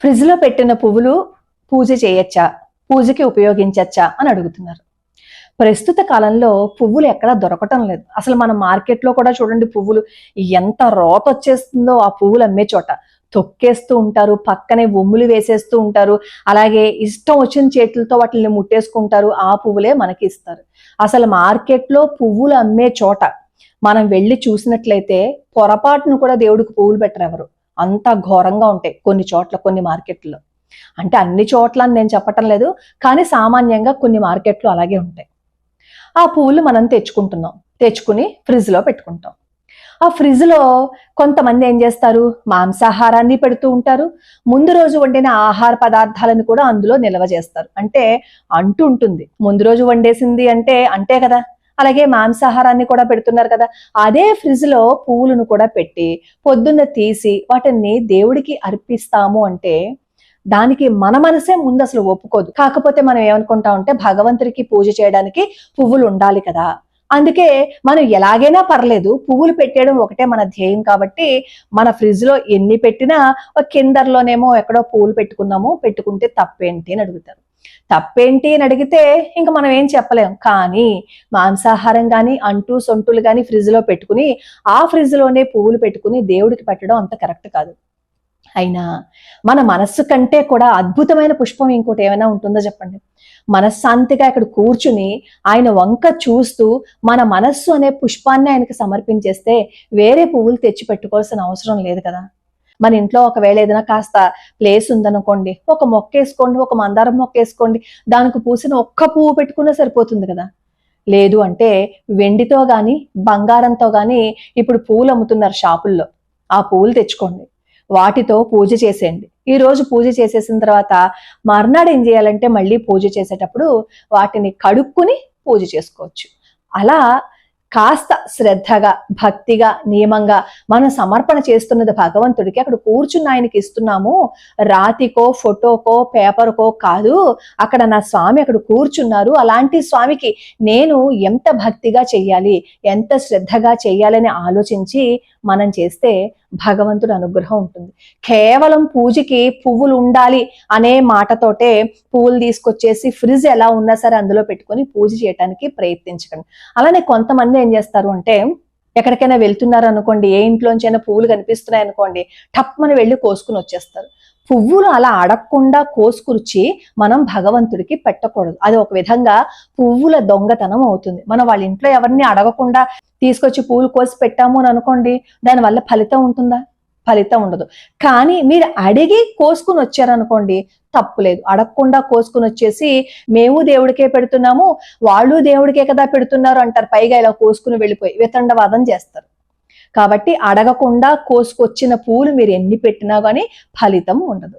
ఫ్రిడ్జ్లో పెట్టిన పువ్వులు పూజ చేయొచ్చా? పూజకి ఉపయోగించచ్చా? అని అడుగుతున్నారు. ప్రస్తుత కాలంలో పువ్వులు ఎక్కడా దొరకటం లేదు. అసలు మన మార్కెట్లో కూడా చూడండి పువ్వులు ఎంత రోత వచ్చేస్తుందో ఆ పువ్వులు అమ్మే చోట. తొక్కేస్తూ ఉంటారు పక్కనే ఒమ్ములు వేసేస్తూ ఉంటారు అలాగే ఇష్టం వచ్చిన చేతులతో వాటిని ముట్టేసుకుంటారు ఆ పువ్వులే మనకి ఇస్తారు. అసలు మార్కెట్లో పువ్వులు అమ్మే చోట మనం వెళ్ళి చూసినట్లయితే పొరపాటును కూడా దేవుడికి పువ్వులు పెట్టరు ఎవరు. అంత ఘోరంగా ఉంటాయి కొన్ని చోట్ల కొన్ని మార్కెట్లో. అంటే అన్ని చోట్ల నేను చెప్పటం లేదు కానీ సామాన్యంగా కొన్ని మార్కెట్లు అలాగే ఉంటాయి. ఆ పువ్వులు మనం తెచ్చుకుంటున్నాం. తెచ్చుకుని ఫ్రిడ్జ్లో పెట్టుకుంటాం. ఆ ఫ్రిడ్జ్లో కొంతమంది ఏం చేస్తారు? మాంసాహారాన్ని పెడుతూ ఉంటారు. ముందు రోజు వండిన ఆహార పదార్థాలను కూడా అందులో నిల్వ చేస్తారు. అంటే అంటు ఉంటుంది. ముందు రోజు వండేసింది అంటే అంటే కదా. అలాగే మాంసాహారాన్ని కూడా పెడుతున్నారు కదా. అదే ఫ్రిడ్జ్లో పువ్వులను కూడా పెట్టి పొద్దున్న తీసి వాటిని దేవుడికి అర్పిస్తాము అంటే దానికి మన మనసే ముందు అసలు ఒప్పుకోదు. కాకపోతే మనం ఏమనుకుంటా ఉంటే భగవంతుడికి పూజ చేయడానికి పువ్వులు ఉండాలి కదా. అందుకే మనం ఎలాగైనా పర్లేదు పువ్వులు పెట్టేయడం ఒకటే మన ధ్యేయం కాబట్టి మన ఫ్రిడ్జ్లో ఎన్ని పెట్టినా కిందర్లోనేమో ఎక్కడో పువ్వులు పెట్టుకున్నాము పెట్టుకుంటే తప్పేంటి అని అడుగుతారు. తప్పేంటి అని అడిగితే ఇంకా మనం ఏం చెప్పలేం. కానీ మాంసాహారం కానీ అంటూ సొంటులు కానీ ఫ్రిడ్జ్లో పెట్టుకుని ఆ ఫ్రిడ్జ్లోనే పువ్వులు పెట్టుకుని దేవుడికి పెట్టడం అంత కరెక్ట్ కాదు. అయినా మన మనస్సు కంటే కూడా అద్భుతమైన పుష్పం ఇంకోటి ఏమైనా ఉంటుందో చెప్పండి. మనశ్శాంతిగా ఇక్కడ కూర్చుని ఆయన వంక చూస్తూ మన మనస్సు అనే పుష్పాన్ని ఆయనకు సమర్పించేస్తే వేరే పువ్వులు తెచ్చి పెట్టుకోవాల్సిన అవసరం లేదు కదా. మన ఇంట్లో ఒకవేళ ఏదైనా కాస్త ప్లేస్ ఉందనుకోండి ఒక మొక్క వేసుకోండి ఒక మందారం మొక్క వేసుకోండి దానికి పూసిన ఒక్క పువ్వు పెట్టుకున్నా సరిపోతుంది కదా. లేదు అంటే వెండితో గాని బంగారంతో గాని ఇప్పుడు పూలు అమ్ముతున్నారు షాపుల్లో. ఆ పువ్వులు తెచ్చుకోండి. వాటితో పూజ చేసేయండి. ఈ రోజు పూజ చేసేసిన తర్వాత మర్నాడు ఏం చేయాలంటే మళ్ళీ పూజ చేసేటప్పుడు వాటిని కడుక్కుని పూజ చేసుకోవచ్చు. అలా కాస్త శ్రద్ధగా భక్తిగా నియమంగా మనం సమర్పణ చేస్తున్నది భగవంతుడికి అక్కడ కూర్చున్న ఆయనకి ఇస్తున్నాము. రాతికో ఫోటోకో పేపర్కో కాదు అక్కడ నా స్వామి అక్కడ కూర్చున్నారు. అలాంటి స్వామికి నేను ఎంత భక్తిగా చెయ్యాలి ఎంత శ్రద్ధగా చెయ్యాలని ఆలోచించి మనం చేస్తే భగవంతుడు అనుగ్రహం ఉంటుంది. కేవలం పూజకి పువ్వులు ఉండాలి అనే మాటతోటే పువ్వులు తీసుకొచ్చేసి ఫ్రిడ్జ్ ఎలా ఉన్నా సరే అందులో పెట్టుకొని పూజ చేయడానికి ప్రయత్నించకండి. అలానే కొంతమంది ఏం చేస్తారు అంటే ఎక్కడికైనా వెళ్తున్నారు అనుకోండి ఏ ఇంట్లోంచైనా పువ్వులు కనిపిస్తున్నాయి అనుకోండి టప్మని వెళ్ళి కోసుకుని వచ్చేస్తారు. పువ్వులు అలా అడగకుండా కోసుకుర్చి మనం భగవంతుడికి పెట్టకూడదు. అది ఒక విధంగా పువ్వుల దొంగతనం అవుతుంది. మనం వాళ్ళ ఇంట్లో ఎవరిని అడగకుండా తీసుకొచ్చి పువ్వులు కోసి పెట్టాము అని అనుకోండి దానివల్ల ఫలితం ఉంటుందా? ఫలితం ఉండదు. కానీ మీరు అడిగి కోసుకుని వచ్చారనుకోండి తప్పు లేదు. అడగకుండా కోసుకుని వచ్చేసి మేము దేవుడికే పెడుతున్నాము వాళ్ళు దేవుడికే కదా పెడుతున్నారు అంటారు. పైగా ఇలా కోసుకుని వెళ్ళిపోయి వితండవాదం చేస్తారు. కాబట్టి అడగకుండా కోసుకొచ్చిన పూలు మీరు ఎన్ని పెట్టినా కానీ ఫలితం ఉండదు.